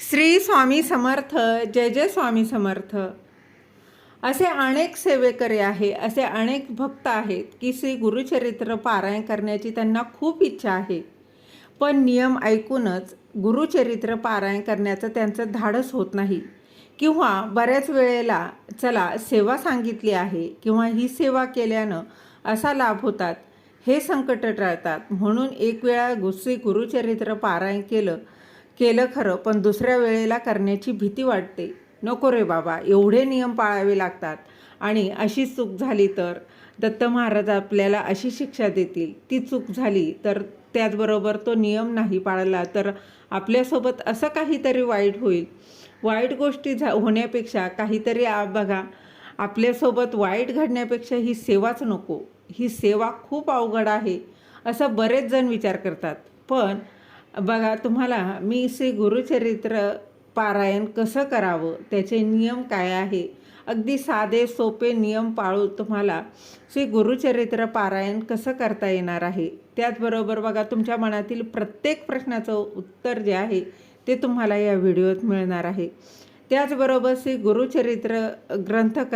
श्री स्वामी समर्थ जय जय स्वामी समर्थ. असे अनेक सेवेकरी आहे असे अनेक भक्त आहेत की श्री गुरुचरित्र पारायण करण्याची त्यांना खूप इच्छा आहे. पण नियम ऐकूनच गुरुचरित्र पारायण करण्याचं त्यांचं धाडस होत नाही. किंवा बऱ्याच वेळेला चला सेवा सांगितली आहे किंवा ही सेवा केल्यानं असा लाभ होतात हे संकट टळतात म्हणून एक वेळा गुस्सी श्री गुरुचरित्र पारायण केलं केलं खरं पण दुसऱ्या वेळेला करण्याची भीती वाटते. नको रे बाबा एवढे नियम पाळावे लागतात. आणि अशी चूक झाली तर? दत्त महाराज आपल्याला अशी शिक्षा देतील. ती चूक झाली तर त्याचबरोबर तो नियम नाही पाळला तर आपल्यासोबत असं काहीतरी वाईट होईल. वाईट गोष्टी झा होण्यापेक्षा काहीतरी आ बघा आपल्यासोबत वाईट घडण्यापेक्षा ही सेवाच नको. ही सेवा खूप अवघड आहे असं बरेच जण विचार करतात. पण बघा तुम्हाला मी श्री गुरुचरित्र पारायण कसं करावं त्याचे नियम काय आहे? अगदी साधे सोपे नियम पाळून तुम्हाला श्री गुरुचरित्र पारायण कसं करता येणार आहे? त्याचबरोबर बघा तुमच्या मनातील प्रत्येक प्रश्नाचं उत्तर जे आहे ते तुम्हाला या व्हिडिओत मिळणार आहे. त्याचबरोबर श्री गुरुचरित्र ग्रंथ क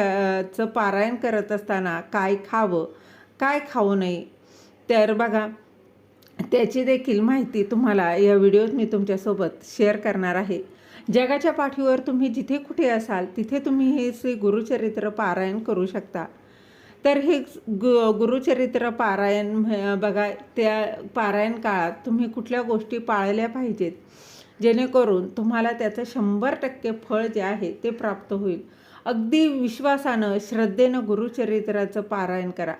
चं पारायण करत असताना काय खावं काय खाऊ नये? तर बघा त्याची देखील माहिती तुम्हाला या व्हिडिओत मी तुमच्यासोबत शेअर करणार आहे. जगाच्या पाठीवर तुम्ही जिथे कुठे असाल तिथे तुम्ही हे श्री गुरुचरित्र पारायण करू शकता. तर हे गु गुरुचरित्र पारायण म्ह- बघा त्या पारायण काळात तुम्ही कुठल्या गोष्टी पाळल्या पाहिजेत? जेणेकरून तुम्हाला त्याचं शंभर टक्के फळ जे आहे ते प्राप्त होईल. अगदी विश्वासानं श्रद्धेनं गुरुचरित्राचं पारायण करा.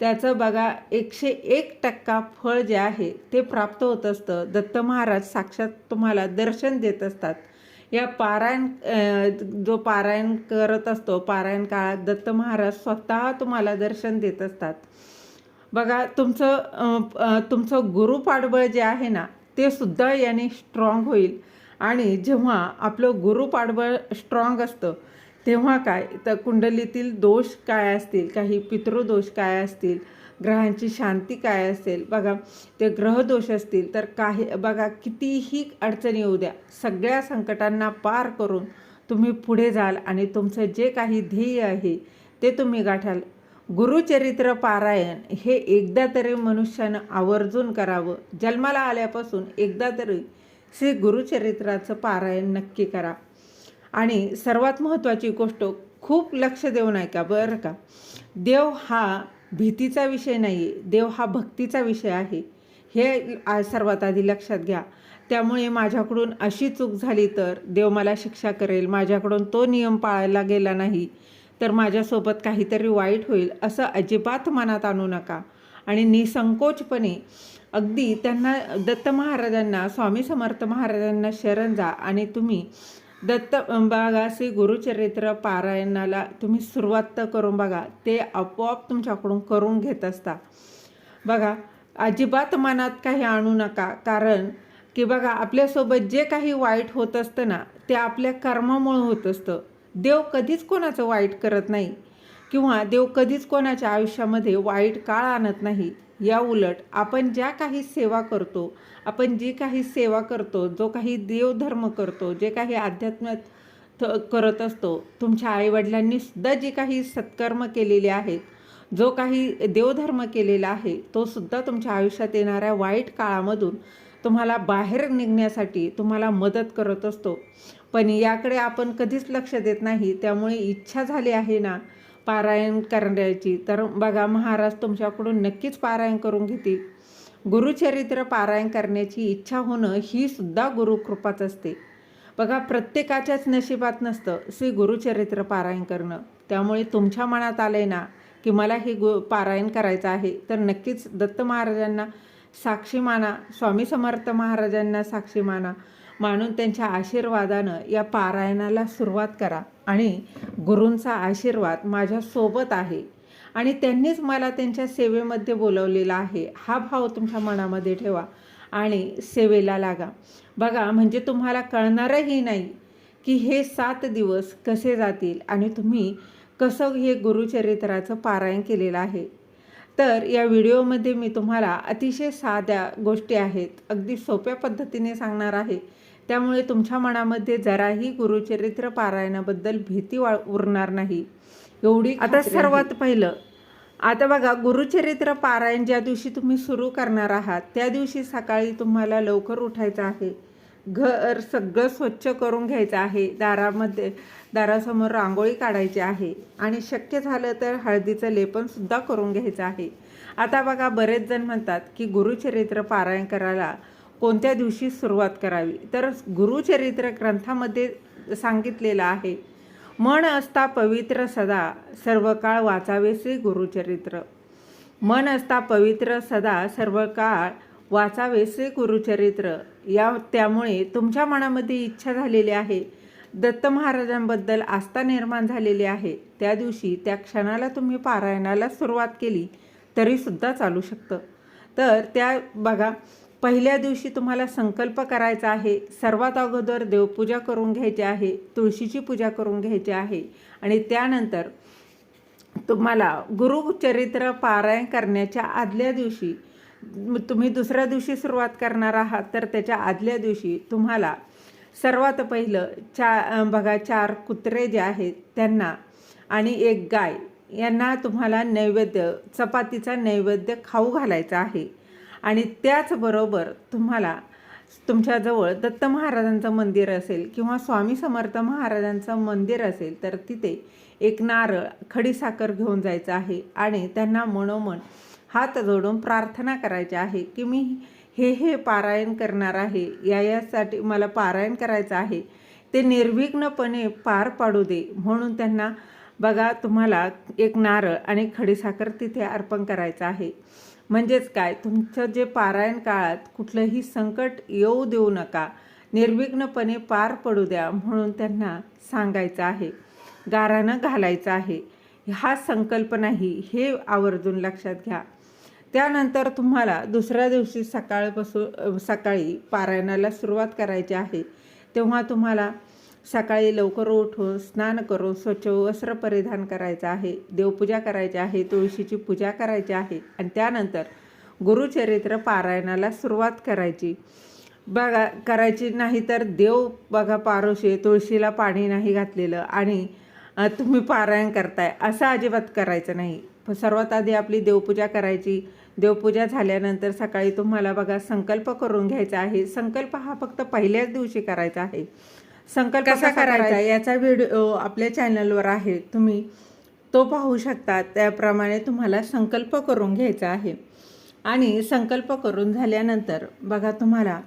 त्याचं बघा एकशे एक टक्का फळ जे आहे ते प्राप्त होत असतं. दत्त महाराज साक्षात तुम्हाला दर्शन देत असतात. या पारायण जो पारायण करत असतो पारायण काळात दत्त महाराज स्वतः तुम्हाला दर्शन देत असतात. बघा तुमचं तुमचं गुरु जे आहे ना ते सुद्धा याने स्ट्रॉंग होईल. आणि जेव्हा आपलं गुरु पाठबळ स्ट्रॉंग असतं तेव्हा काय? तर कुंडलीतील दोष काय असतील? काही पितृदोष काय असतील? ग्रहांची शांती काय असेल? बघा ते ग्रहदोष असतील तर काही बघा कितीही अडचणी येऊ द्या. सगळ्या संकटांना पार करून तुम्ही पुढे जाल आणि तुमचं जे काही ध्येय आहे ते तुम्ही गाठाल. गुरुचरित्र पारायण हे एकदा तरी मनुष्यानं आवर्जून करावं. जन्माला आल्यापासून एकदा तरी श्री गुरुचरित्राचं पारायण नक्की करा. आणि सर्वात महत्त्वाची गोष्ट खूप लक्ष देऊन ऐका बरं का? देव हा भीतीचा विषय नाही आहे देव हा भक्तीचा विषय आहे. हे सर्वात आधी लक्षात घ्या. त्यामुळे माझ्याकडून अशी चूक झाली तर देव मला शिक्षा करेल माझ्याकडून तो नियम पाळायला गेला नाही तर माझ्यासोबत काहीतरी वाईट होईल असं अजिबात मनात आणू नका. आणि निसंकोचपणे अगदी त्यांना दत्त महाराजांना स्वामी समर्थ महाराजांना शरण जा आणि तुम्ही दत्त बघा श्री गुरुचरित्र पारायणाला तुम्ही सुरुवात तर करून बघा. ते आपोआप तुमच्याकडून करून घेत असता बघा अजिबात मनात काही आणू नका. कारण की बघा आपल्यासोबत जे काही वाईट होत असतं ना ते आपल्या कर्मामुळं होत असतं. देव कधीच कोणाचं वाईट करत नाही. किंवा देव कधीच कोणाच्या आयुष्यामध्ये वाईट काळ आणत नाही. या उलट आपण ज्या काही सेवा करतो आपण जी काही सेवा करतो जो काही देवधर्म करतो जे काही अध्यात्म थ- करत असतो तुमच्या आईवडिलांनी सुद्धा जे काही सत्कर्म केलेले आहेत जो काही देवधर्म केलेला आहे तो सुद्धा तुमच्या आयुष्यात येणाऱ्या वाईट काळामधून तुम्हाला बाहेर निघण्यासाठी तुम्हाला मदत करत असतो. पण याकडे आपण कधीच लक्ष देत नाही त्यामुळे इच्छा झाली आहे ना पारायण करण्याची. तर बघा महाराज तुमच्याकडून नक्कीच पारायण करून घेतील. गुरुचरित्र पारायण करण्याची इच्छा होणं ही सुद्धा गुरुकृपाच असते. बघा प्रत्येकाच्याच नशिबात नसतं श्री गुरुचरित्र पारायण करणं. त्यामुळे तुमच्या मनात आलंय ना की मला हे गु पारायण करायचं आहे तर नक्कीच दत्त महाराजांना साक्षी माना स्वामी समर्थ महाराजांना साक्षी माना. मानून त्यांच्या आशीर्वादानं या पारायणाला सुरुवात करा. आणि गुरूंचा आशीर्वाद माझ्यासोबत आहे. आणि त्यांनीच मला त्यांच्या सेवेमध्ये बोलवलेला आहे. हा भाव तुमच्या मनामध्ये ठेवा आणि सेवेला लागा. बघा म्हणजे तुम्हाला कळणारही नाही की हे सात दिवस कसे जातील आणि तुम्ही कसं हे गुरुचरित्राचं पारायण केलेलं आहे. तर या व्हिडिओमध्ये मी तुम्हाला अतिशय साध्या गोष्टी आहेत. अगदी सोप्या पद्धतीने सांगणार आहे. त्यामुळे तुमच्या मनामध्ये जराही गुरुचरित्र पारायणाबद्दल भीती वा उरणार नाही. एवढी आता सर्वात पहिलं. आता बघा गुरुचरित्र पारायण ज्या दिवशी तुम्ही सुरू करणार आहात त्या दिवशी सकाळी तुम्हाला लवकर उठायचं आहे. घर सगळं स्वच्छ करून घ्यायचं आहे. दारामध्ये दारासमोर रांगोळी काढायची आहे. आणि शक्य झालं तर हळदीचं लेपनसुद्धा करून घ्यायचं आहे. आता बघा बरेच जण म्हणतात की गुरुचरित्र पारायण करायला कोणत्या दिवशी सुरुवात करावी? तर गुरुचरित्र ग्रंथामध्ये सांगितलेलं आहे मन असता पवित्र सदा सर्व काळ वाचावे श्री गुरुचरित्र. मन असता पवित्र सदा सर्व काळ वाचावे श्री गुरुचरित्र. या त्यामुळे तुमच्या मनामध्ये इच्छा झालेली आहे दत्त महाराजांबद्दल आस्था निर्माण झालेली आहे त्या दिवशी त्या क्षणाला तुम्ही पारायणाला सुरुवात केली तरीसुद्धा चालू शकतं. तर त्या बघा पहिल्या दिवशी तुम्हाला संकल्प करायचा आहे. सर्वात अगोदर देवपूजा करून घ्यायची आहे तुळशीची पूजा करून घ्यायची आहे. आणि त्यानंतर तुम्हाला गुरुचरित्र पारायण करण्याच्या आदल्या दिवशी तुम्ही दुसऱ्या दिवशी सुरुवात करणार आहात तर त्याच्या आदल्या दिवशी तुम्हाला सर्वात पहिलं चा बघा चार कुत्रे जे आहेत त्यांना आणि एक गाय यांना तुम्हाला नैवेद्य चपातीचा नैवेद्य खाऊ घालायचा आहे. आणि त्याचबरोबर तुम्हाला तुमच्याजवळ दत्त महाराजांचं मंदिर असेल किंवा स्वामी समर्थ महाराजांचं मंदिर असेल तर तिथे एक नारळ खडीसाखर घेऊन जायचं आहे आणि त्यांना मनोमन हात जोडून प्रार्थना करायची आहे की मी हे हे पारायण करणार आहे या यासाठी मला पारायण करायचं आहे. ते निर्विघ्नपणे पार पाडू दे म्हणून त्यांना बघा तुम्हाला एक नारळ आणि खडीसाखर तिथे अर्पण करायचं आहे. म्हणजेच काय? तुमचं जे पारायण काळात कुठलंही संकट येऊ देऊ नका. निर्विघ्नपणे पार पडू द्या म्हणून त्यांना सांगायचं आहे. गारानं घालायचं आहे. हा संकल्प नाही हे आवर्जून लक्षात घ्या. त्यानंतर तुम्हाला दुसऱ्या दिवशी सकाळपासून सकाळी पारायणाला सुरुवात करायची आहे. तेव्हा तुम्हाला सकाळी लवकर उठून स्नान करून स्वच्छ वस्त्र परिधान करायचं आहे देवपूजा करायची आहे तुळशीची पूजा करायची आहे आणि त्यानंतर गुरुचरित्र पारायणाला सुरुवात करायची. बघा करायची नाही तर देव बघा पारोशे तुळशीला पाणी नाही घातलेलं आणि तुम्ही पारायण करताय असं अजिबात करायचं नाही. सर्वात आधी आपली देवपूजा करायची. देवपूजा झाल्यानंतर सकाळी तुम्हाला बघा संकल्प करून घ्यायचा आहे. संकल्प हा फक्त पहिल्याच दिवशी करायचा आहे. संकल्प कसा करायचा? याचा व्हिडिओ आपल्या चॅनलवर आहे. तुम्ही तो पाहू शकता त्याप्रमाणे तुम्हाला संकल्प करून घ्यायचा आहे. आणि संकल्प करून झाल्यानंतर बघा तुम्हाला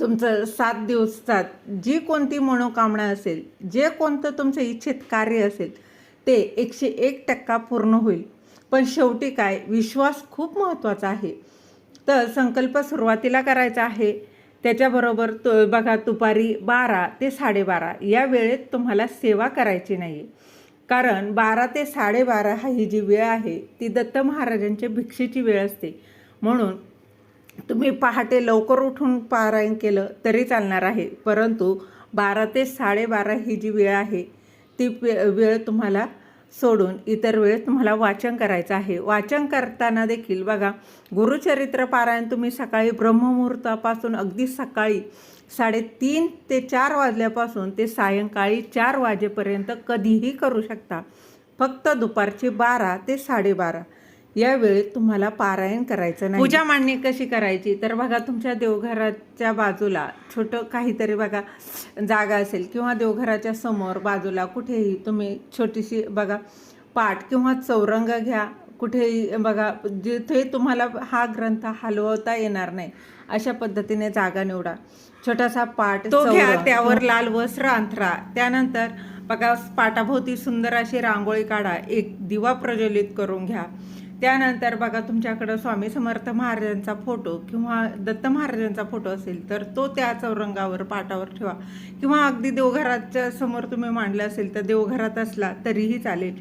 तुमचं सात दिवसात जी कोणती मनोकामना असेल जे कोणतं तुमचं इच्छित कार्य असेल ते एकशे एक टक्का पूर्ण होईल. पण शेवटी काय? विश्वास खूप महत्त्वाचा आहे. तर संकल्प सुरुवातीला करायचा आहे. त्याच्याबरोबर तो बघा दुपारी बारा ते साडेबारा या वेळेत तुम्हाला सेवा करायची नाही. कारण बारा ते साडेबारा हा ही जी वेळ आहे ती दत्त महाराजांच्या भिक्षेची वेळ असते. म्हणून तुम्ही पहाटे लवकर उठून पारायण केलं तरी चालणार आहे. परंतु बारा ते साडेबारा ही जी वेळ आहे ती वेळ तुम्हाला सोडून इतर वेळेस तुम्हाला वाचन करायचं आहे. वाचन करताना देखील बघा गुरुचरित्र पारायण तुम्ही सकाळी ब्रह्ममुहूर्तापासून अगदी सकाळी साडेतीन ते चार वाजल्यापासून ते सायंकाळी चार वाजेपर्यंत कधीही करू शकता. फक्त दुपारची बारा ते साडेबारा. या वेळेत तुम्हाला पारायण करायचं नाही. पूजा मांडणी कशी करायची? तर बघा तुमच्या देवघराच्या बाजूला छोटं काहीतरी बघा जागा असेल किंवा देवघराच्या समोर बाजूला कुठेही तुम्ही छोटीशी बघा पाट किंवा चौरंग घ्या. कुठेही बघा जिथे तुम्हाला हा ग्रंथ हलवता येणार नाही अशा पद्धतीने जागा निवडा. छोटासा पाट तो घ्या त्यावर लाल वस्त्र अंथरा. त्यानंतर बघा पाटाभोवती सुंदर अशी रांगोळी काढा. एक दिवा प्रज्वलित करून घ्या. त्यानंतर बघा तुमच्याकडं स्वामी समर्थ महाराजांचा फोटो किंवा दत्त महाराजांचा फोटो असेल तर तो त्या चौरंगावर पाटावर ठेवा. किंवा अगदी देवघराच्या समोर तुम्ही मांडला असेल तर देवघरात असला तरीही चालेल.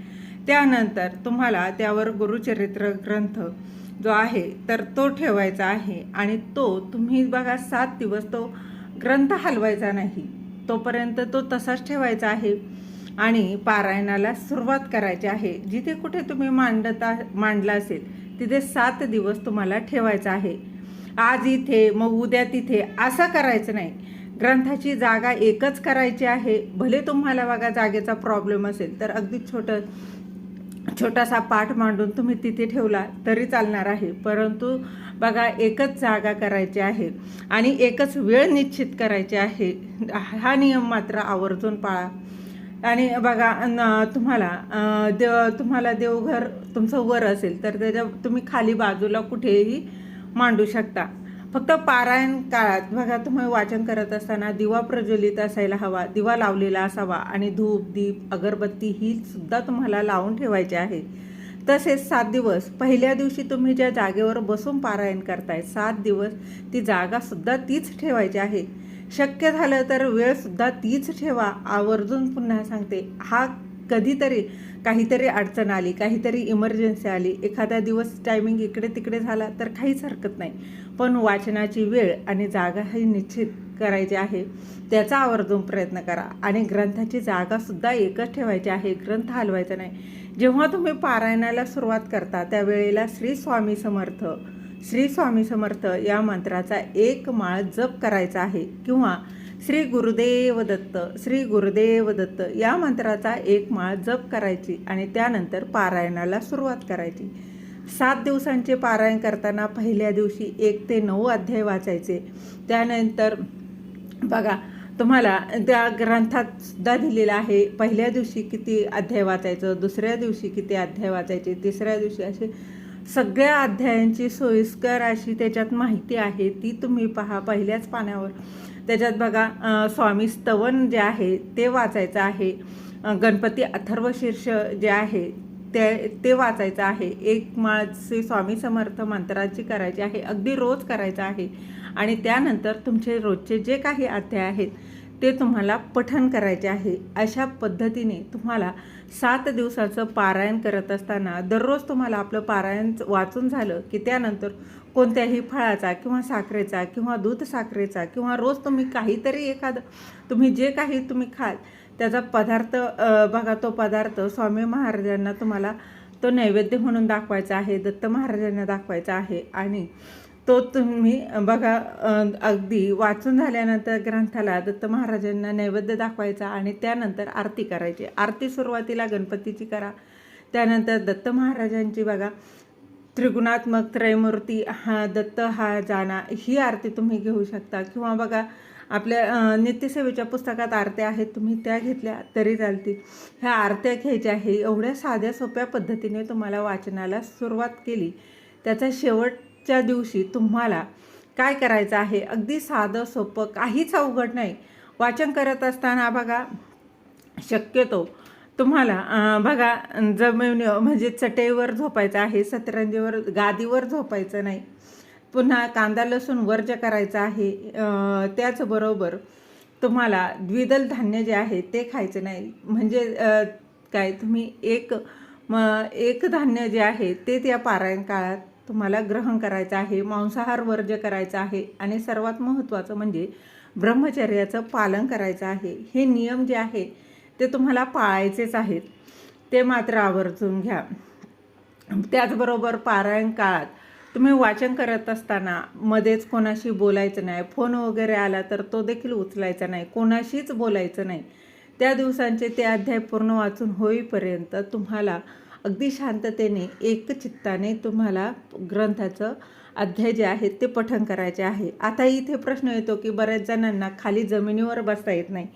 त्यानंतर तुम्हाला त्यावर गुरुचरित्र ग्रंथ जो आहे तर तो ठेवायचा आहे. आणि तो तुम्ही बघा सात दिवस तो ग्रंथ हलवायचा नाही. तोपर्यंत तो तसाच ठेवायचा आहे. आणि पारायणाला सुरुवात करायची आहे. जिथे कुठे तुम्ही मांडता मांडला असेल तिथे सात दिवस तुम्हाला ठेवायचं आहे. आज इथे मग उद्या तिथे असं करायचं नाही. ग्रंथाची जागा एकच करायची आहे. भले तुम्हाला बघा जागेचा प्रॉब्लेम असेल तर अगदी छोटं छोटासा पाठ मांडून तुम्ही तिथे ठेवला तरी चालणार आहे. परंतु बघा एकच जागा करायची आहे आणि एकच वेळ निश्चित करायची आहे. हा नियम मात्र आवर्जून पाळा. आणि बघा न तुम्हाला देव तुम्हाला देवघर तुमचं वर असेल तर त्याच्या तुम्ही खाली बाजूला कुठेही मांडू शकता. फक्त पारायण काळात बघा तुम्ही वाचन करत असताना दिवा प्रज्वलित असायला हवा दिवा लावलेला असावा आणि धूप दीप अगरबत्ती ही सुद्धा तुम्हाला लावून ठेवायची आहे. तसेच सात दिवस पहिल्या दिवशी तुम्ही ज्या जागेवर बसून पारायण करताय सात दिवस ती जागासुद्धा तीच ठेवायची आहे. शक्य झालं तर वेळसुद्धा तीच ठेवा. आवर्जून पुन्हा सांगते हा कधीतरी काहीतरी अडचण आली काहीतरी इमर्जन्सी आली. एखादा दिवस टायमिंग इकडे तिकडे झाला तर काहीच हरकत नाही. पण वाचनाची वेळ आणि जागा ही निश्चित करायची आहे. त्याचा आवर्जून प्रयत्न करा आणि ग्रंथाची जागासुद्धा एकच ठेवायची आहे ग्रंथ हलवायचा नाही. जेव्हा तुम्ही पारायणाला सुरुवात करता त्यावेळेला श्री स्वामी समर्थ श्री स्वामी समर्थ या मंत्राचा एक माळ जप करायचा आहे किंवा श्री गुरुदेव दत्त श्री गुरुदेव दत्त या मंत्राचा एक माळ जप करायची आणि त्यानंतर पारायणाला सुरुवात करायची. सात दिवसांचे पारायण करताना पहिल्या दिवशी एक ते नऊ अध्याय वाचायचे. त्यानंतर बघा तुम्हाला त्या ग्रंथात सुद्धा दिलेलं आहे पहिल्या दिवशी किती अध्याय वाचायचं दुसऱ्या दिवशी किती अध्याय वाचायचे तिसऱ्या दिवशी असे सगळ्या अध्यायांची सोयीस्कर अशी त्याच्यात माहिती आहे ती तुम्ही पहा पहिल्याच पाण्यावर त्याच्यात बघा स्वामी स्तवन जे आहे ते वाचायचं आहे. गणपती अथर्वशीर्ष जे आहे ते ते वाचायचं आहे. एक माळचे स्वामी समर्थ मंत्राची करायची आहे अगदी रोज करायचं आहे. आणि त्यानंतर तुमचे रोजचे जे काही अध्याय आहेत ते तुम्हाला पठण करायचे आहे. अशा पद्धतीने तुम्हाला सात दिवसाचं पारायण करत असताना दररोज तुम्हाला आपलं पारायण वाचून झालं की त्यानंतर कोणत्याही फळाचा किंवा साखरेचा किंवा दूध साखरेचा किंवा रोज तुम्ही काहीतरी एखादं तुम्ही जे काही तुम्ही खाल त्याचा पदार्थ बघा तो पदार्थ स्वामी महाराजांना तुम्हाला तो नैवेद्य म्हणून दाखवायचा आहे दत्त महाराजांना दाखवायचा आहे आणि तो तुम्ही बघा अगदी वाचून झाल्यानंतर ग्रंथाला दत्त महाराजांना नैवेद्य दाखवायचा आणि त्यानंतर आरती करायची. आरती सुरुवातीला गणपतीची करा. त्यानंतर दत्त महाराजांची बघा त्रिगुणात्मक त्रयमूर्ती हा दत्त हा जाना ही आरती तुम्ही घेऊ शकता. किंवा बघा आपल्या नित्यसेवेच्या पुस्तकात आरत्या आहेत तुम्ही त्या घेतल्या तरी चालतील. ह्या आरत्या घ्यायच्या आहे. एवढ्या साध्या सोप्या पद्धतीने तुम्हाला वाचनाला सुरुवात केली. त्याचा शेवट च्या दिवशी तुम्हाला काय करायचं आहे? अगदी साधं सोपं काहीच अवघड नाही. वाचन करत असताना बघा शक्यतो तुम्हाला बघा जमिनी म्हणजे चटईवर झोपायचं आहे सतरंजीवर गादीवर झोपायचं नाही. पुन्हा कांदा लसूण वर्ज करायचं आहे त्याचबरोबर तुम्हाला द्विदल धान्य जे आहे ते खायचं नाही. म्हणजे काय तुम्ही एक म एक धान्य जे आहे ते त्या पारायण काळात तुम्हाला ग्रहण करायचं आहे मांसाहार वर्ज्य करायचा आहे आणि सर्वात महत्त्वाचं म्हणजे ब्रह्मचर्याचं पालन करायचं आहे. हे नियम जे आहे ते तुम्हाला पाळायचेच आहेत. ते मात्र आवर्जून घ्या. त्याचबरोबर पारायण काळात तुम्ही वाचन करत असताना मध्येच कोणाशी बोलायचं नाही फोन वगैरे आला तर तो देखील उचलायचा नाही कोणाशीच बोलायचं नाही. त्या दिवसांचे ते अध्याय पूर्ण वाचून होईपर्यंत तुम्हाला अगदी शांततेने एकचित्ताने तुम्हाला ग्रंथाचं अध्याय जे आहे ते पठण करायचे आहे. आता इथे प्रश्न येतो की बऱ्याच जणांना खाली जमिनीवर बसता येत नाही.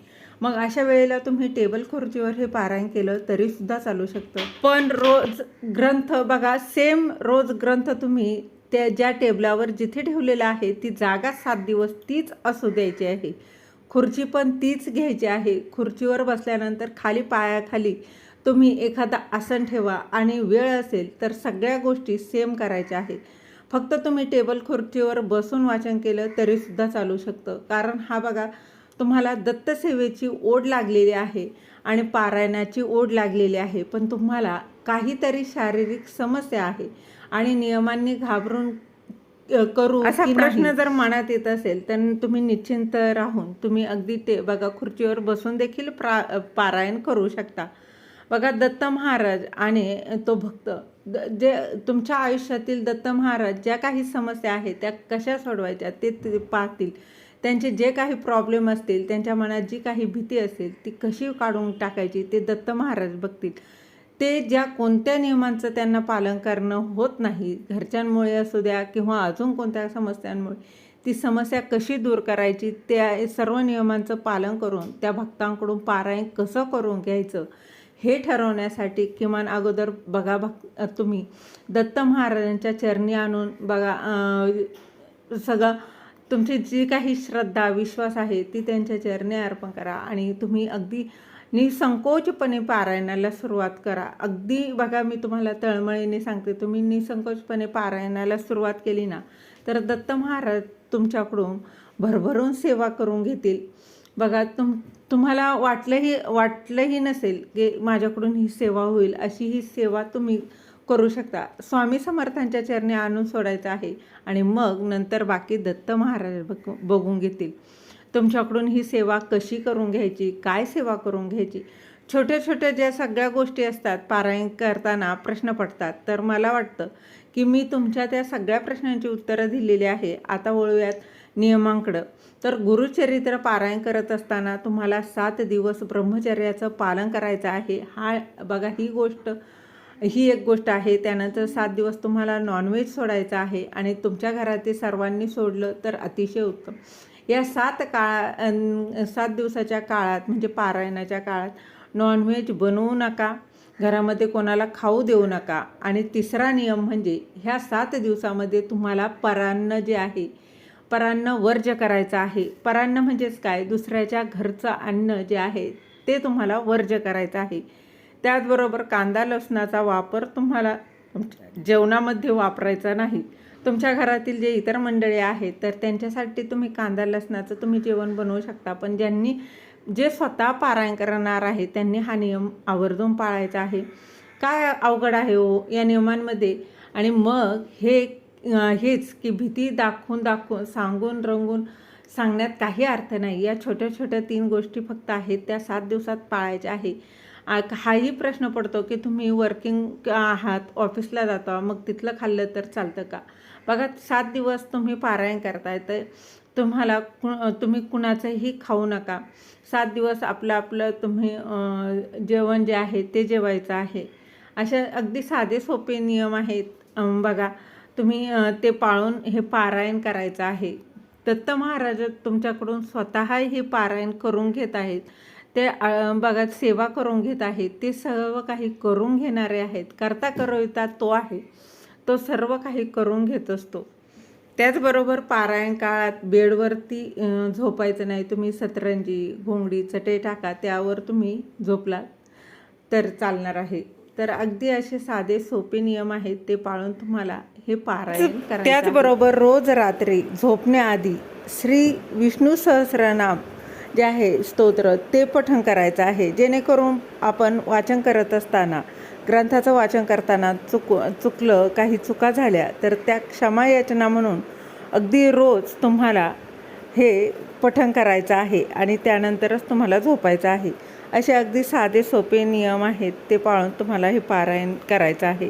मग अशा वेळेला तुम्ही टेबल खुर्चीवर हे पारायण केलं तरीसुद्धा चालू शकतं. पण रोज ग्रंथ बघा सेम रोज ग्रंथ तुम्ही त्या ज्या टेबलावर जिथे ठेवलेला आहे ती जागा सात दिवस तीच असू द्यायची आहे. खुर्ची पण तीच घ्यायची आहे. खुर्चीवर बसल्यानंतर खाली पायाखाली तुम्ही एखादा आसन ठेवा आणि वेळ असेल तर सगळ्या गोष्टी सेम करायच्या आहेत. फक्त तुम्ही टेबल खुर्चीवर बसून वाचन केलं तरीसुद्धा चालू शकतं. कारण हा बघा तुम्हाला दत्तसेवेची ओढ लागलेली आहे आणि पारायणाची ओढ लागलेली आहे. पण तुम्हाला काहीतरी शारीरिक समस्या आहे आणि नियमांनी घाबरून करू असा प्रश्न जर मनात येत असेल तर तुम्ही निश्चिंत राहून तुम्ही अगदी ते बघा खुर्चीवर बसून देखील प्रा पारायण करू शकता. बघा दत्त महाराज आणि तो भक्त द- जे तुमच्या आयुष्यातील दत्त महाराज ज्या काही समस्या आहेत त्या कशा सोडवायच्या ते ते पाहतील. त्यांचे जे काही प्रॉब्लेम असतील त्यांच्या मनात जी काही भीती असेल ती कशी काढून टाकायची ते दत्त महाराज बघतील. ते ज्या कोणत्या नियमांचं त्यांना पालन करणं होत नाही घरच्यांमुळे असू द्या किंवा अजून कोणत्या समस्यांमुळे ती समस्या कशी दूर करायची त्या सर्व नियमांचं पालन करून त्या भक्तांकडून पारायण कसं करून घ्यायचं हे ठरवण्यासाठी किमान अगोदर बघा भक् तुम्ही. दत्त महाराजांच्या चरणी आणून बघा सगळं तुमची जी काही श्रद्धा विश्वास आहे ती त्यांच्या चरणी अर्पण करा आणि तुम्ही अगदी निसंकोचपणे पारायणाला सुरुवात करा. अगदी बघा मी तुम्हाला तळमळीने सांगते तुम्ही निसंकोचपणे पारायणाला सुरुवात केली ना तर दत्त महाराज तुमच्याकडून भरभरून सेवा करून घेतील. बघा तुम तुम्हाला वाटलंही वाटलंही नसेल की माझ्याकडून ही सेवा होईल अशी ही सेवा तुम्ही करू शकता. स्वामी समर्थांच्या चरणी आणून सोडायचं आहे आणि मग नंतर बाकी दत्त महाराज बघ बघून घेतील. तुमच्याकडून ही सेवा कशी करून घ्यायची? काय सेवा करून घ्यायची? छोट्या छोट्या ज्या सगळ्या गोष्टी असतात पारायण करताना प्रश्न पडतात. तर मला वाटतं की मी तुमच्या त्या सगळ्या प्रश्नांची उत्तरं दिलेली आहे. आता वळूयात नियमांकडं. तर गुरुचरित्र पारायण करत असताना तुम्हाला सात दिवस ब्रह्मचर्याचं पालन करायचं आहे. हा बघा ही गोष्ट ही एक गोष्ट आहे. त्यानंतर सात दिवस तुम्हाला नॉनव्हेज सोडायचं आहे आणि तुमच्या घरातील सर्वांनी सोडलं तर अतिशय उत्तम. या सात काळा सात दिवसाच्या काळात म्हणजे पारायणाच्या काळात नॉनव्हेज बनवू नका. घरामध्ये कोणाला खाऊ देऊ नका. आणि तिसरा नियम म्हणजे ह्या सात दिवसामध्ये तुम्हाला परान्न जे आहे परान्न वर्ज्य करायचं आहे परान्न म्हणजेच काय? दुसऱ्याच्या घरचं अन्न जे आहे ते तुम्हाला वर्ज्य करायचं आहे. त्याचबरोबर कांदा लसणाचा वापर तुम्हाला जेवणामध्ये वापरायचा नाही. तुमच्या घरातील जे इतर मंडळी आहेत तर त्यांच्यासाठी तुम्ही कांदा लसणाचं तुम्ही जेवण बनवू शकता. पण ज्यांनी जे स्वतः पारायण करणार आहे त्यांनी हा नियम आवर्जून पाळायचा आहे. काय अवघड आहे हो या नियमांमध्ये? आणि मग हे हेच की भीती दाखवून दाखवून सांगून रंगून सांगण्यात काही अर्थ नाही. या छोट्या छोट्या तीन गोष्टी फक्त आहेत त्या सात दिवसात पाळायच्या आहे. हाही प्रश्न पडतो की तुम्ही वर्किंग आहात ऑफिसला जाता मग तिथलं खाल्लं तर चालतं का? बघा सात दिवस तुम्ही पारायण करताय तर तुम्हाला कु तुम्ही कुणाचंही खाऊ नका. सात दिवस आपलं आपलं तुम्ही जेवण जे आहे ते जेवायचं आहे. अशा अगदी साधे सोपे नियम आहेत. बघा तुम्ही ते पाळून हे पारायण करायचं आहे. दत्त महाराज तुमच्याकडून स्वतः हे पारायण करून घेत आहेत. ते अं, बघा सेवा करून घेत आहेत. ते सर्व काही करून घेणारे आहेत. करता करविता तो आहे. तो सर्व काही करून घेत असतो. त्याचबरोबर पारायण काळात बेडवरती झोपायचं नाही. तुम्ही सतरंजी घोंगडी चटे टाका. त्यावर तुम्ही झोपलात तर चालणार आहे. तर अगदी असे साधे सोपे नियम आहेत ते पाळून तुम्हाला हे पारायण त्याचबरोबर रोज रात्री झोपण्याआधी श्री विष्णू सहस्रनाम जे आहे स्तोत्र ते पठण करायचं आहे. जेणेकरून आपण वाचन करत असताना ग्रंथाचं वाचन करताना चुक चुकलं काही चुका झाल्या तर त्या क्षमा याचना म्हणून अगदी रोज तुम्हाला हे पठण करायचं आहे आणि त्यानंतरच तुम्हाला झोपायचं आहे. असे अगदी साधे सोपे नियम आहेत ते पाळून तुम्हाला हे पारायण करायचं आहे.